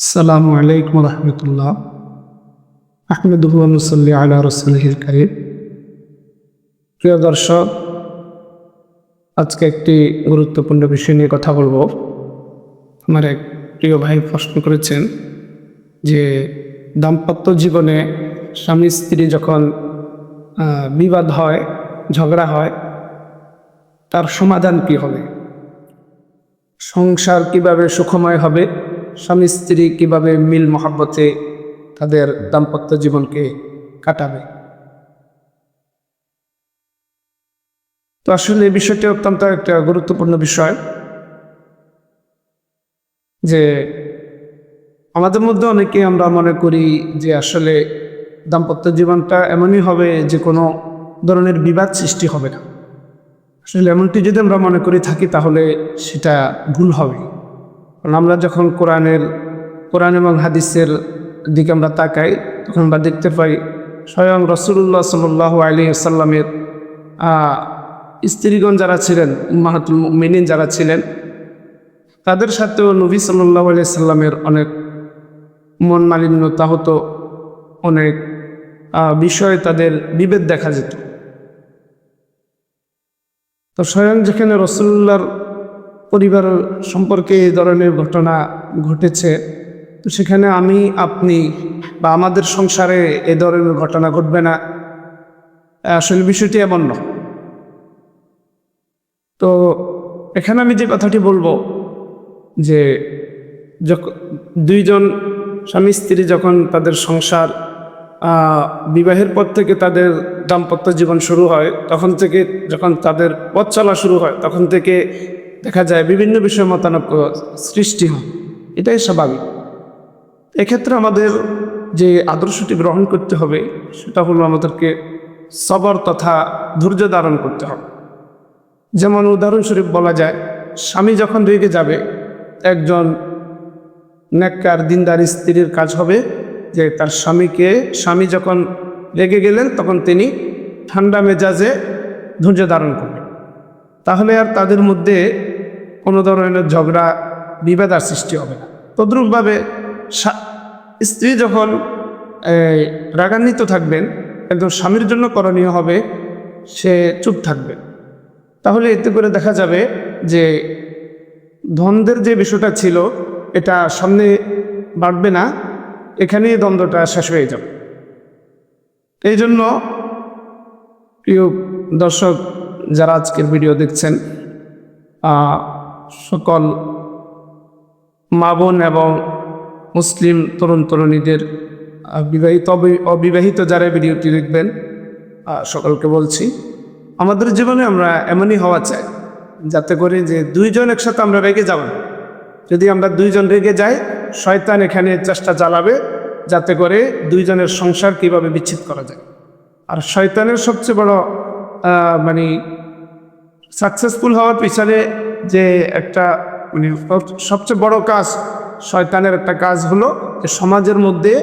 السلام عليكم ورحمة الله أحمده ونصلي على رسوله الكريم প্রিয় দর্শক আজকে একটি গুরুত্বপূর্ণ বিষয় নিয়ে কথা বলবো আমার এক প্রিয় ভাই প্রশ্ন করেছেন যে দাম্পত্য জীবনে স্বামী স্ত্রী যখন আহ, বিবাদ হয় ঝগড়া হয় তার সমাধান কি হবে সংসার কিভাবে সুখময় হবে স্বামী, স্ত্রী কীভাবে মিল মহাব্বতে তাদের দাম্পত্য জীবনকে কাটাবে? তো আসলে এই বিষয়টি অত্যন্ত একটা গুরুত্বপূর্ণ বিষয় যে আমাদের মধ্যে অনেকে আমরা মনে করি যে আসলে দাম্পত্য জীবনটা এমনই হবে যে কোনো ধরনের বিবাদ সৃষ্টি হবে না। আসলে এমনটি যদি আমরা মনে করি থাকি তাহলে সেটা ভুল হবে। আমরা যখন কোরআনের, কোরআন এবং হাদিসের দিকে আমরা তাকাই, তখন আমরা দেখতে পাই স্বয়ং রসুল্লাহ সাল্লাহ আলী আসাল্লামের স্ত্রীগণ যারা ছিলেন মাহাতুল মিনিন যারা ছিলেন, তাদের সাথেও নবী সাল্লাহ আলি সাল্লামের অনেক মন মালিন্যতা হতো, অনেক বিষয়ে তাদের বিভেদ দেখা যেত। তো স্বয়ং যেখানে রসুল্লার পরিবার সম্পর্কে এই ধরনের ঘটনা ঘটেছে। তো সেখানে আমি, আপনি বা আমাদের সংসারে এ ধরনের ঘটনা ঘটবে না। আসলে বিষয়টি এমন নয়। তো এখানে আমি যে কথাটি বলব, যে দুইজন স্বামী স্ত্রী যখন তাদের সংসার বিবাহের পর থেকে তাদের দাম্পত্য জীবন শুরু হয়, তখন থেকে যখন তাদের পথ চলা শুরু হয়, তখন থেকে দেখা যায় বিভিন্ন বিষয়ে মতানৈক্য সৃষ্টি হয়। এটাই স্বাভাবিক। এক্ষেত্রে আমাদের যে আদর্শটি গ্রহণ করতে হবে, সেটা হলো আমাদেরকে সবর তথা ধৈর্য ধারণ করতে হবে। যেমন উদাহরণস্বরূপ বলা যায়, স্বামী যখন রেগে যাবে, একজন নেককার, দিনদার স্ত্রীর কাজ হবে যে তার স্বামীকে, স্বামী যখন রেগে গেলেন, তখন তিনি ঠান্ডা মেজাজে ধৈর্য ধারণ করবেন। তাহলে আর তাদের মধ্যে কোনো ধরনের ঝগড়া, বিবাদ আর সৃষ্টি হবে না। তদ্রূপভাবে স্ত্রী যখন রাগান্বিত থাকবেন, একদম স্বামীর জন্য করণীয় হবে, সে চুপ থাকবে। তাহলে এতে করে দেখা যাবে যে দ্বন্দ্বের যে বিষয়টা ছিল, এটা সামনে বাড়বে না, এখানেই দ্বন্দ্বটা শেষ হয়ে যাবে। এই জন্য প্রিয় দর্শক, যারা আজকের ভিডিও দেখছেন মা বোন এবং মুসলিম তরুণ তরুণীদের বিবাহিত অবিবাহিত যারা ভিডিওটি দেখবেন সকলকে বলছি, আমাদের জীবনে আমরা এমনই হওয়া চাই, যাতে করে যে দুইজন একসাথে আমরা রেগে যাব না। যদি আমরা দুইজন রেগে যাই, শয়তান এখানে চেষ্টা চালাবে, যাতে করে দুইজনের সংসার কীভাবে বিচ্ছিত করা যায় আর শয়তানের সবচেয়ে বড় মানে সাকসেসফুল হওয়ার পিছনে যে একটা মানে সবচেয়ে বড় কাজ, শয়তানের একটা কাজ হলো যে সমাজের মধ্যে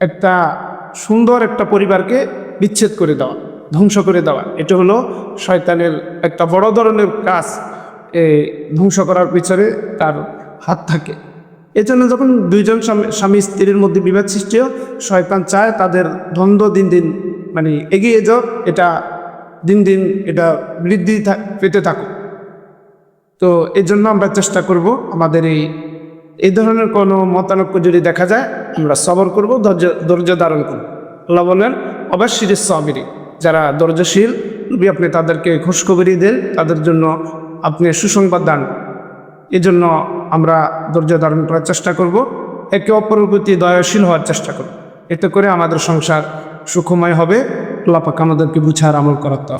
একটা সুন্দর একটা পরিবারকে বিচ্ছেদ করে দেওয়া, ধ্বংস করে দেওয়া। এটা হলো শয়তানের একটা বড় ধরনের কাজ ধ্বংস করার পিছনে তার হাত থাকে। এজন্য যখন দুইজন স্বামী- স্ত্রীর মধ্যে বিবাদ সৃষ্টি শয়তান চায় তাদের দ্বন্দ্ব দিন দিন মানে এগিয়ে যাও, এটা দিন দিন এটা বৃদ্ধি পেতে থাকুক। তো এই জন্য আমরা চেষ্টা করব আমাদের এই এই ধরনের কোনো মতানক্য যদি দেখা যায়, আমরা সবর করব, ধৈর্য ধৈর্য ধারণ করব। আল্লাহ বলেন, অবশ্যই সবিরি। যারা ধৈর্যশীল, নবী আপনি তাদেরকে খুশখবরি দেন, তাদের জন্য আপনি সুসংবাদ দান এই জন্য আমরা ধৈর্য ধারণ করার চেষ্টা করব, একে অপরের প্রতি দয়াশীল হওয়ার চেষ্টা করব। এতে করে আমাদের সংসার সুখময় হবে। আল্লাহ পাক আমাদেরকে বুঝার আমল করার তো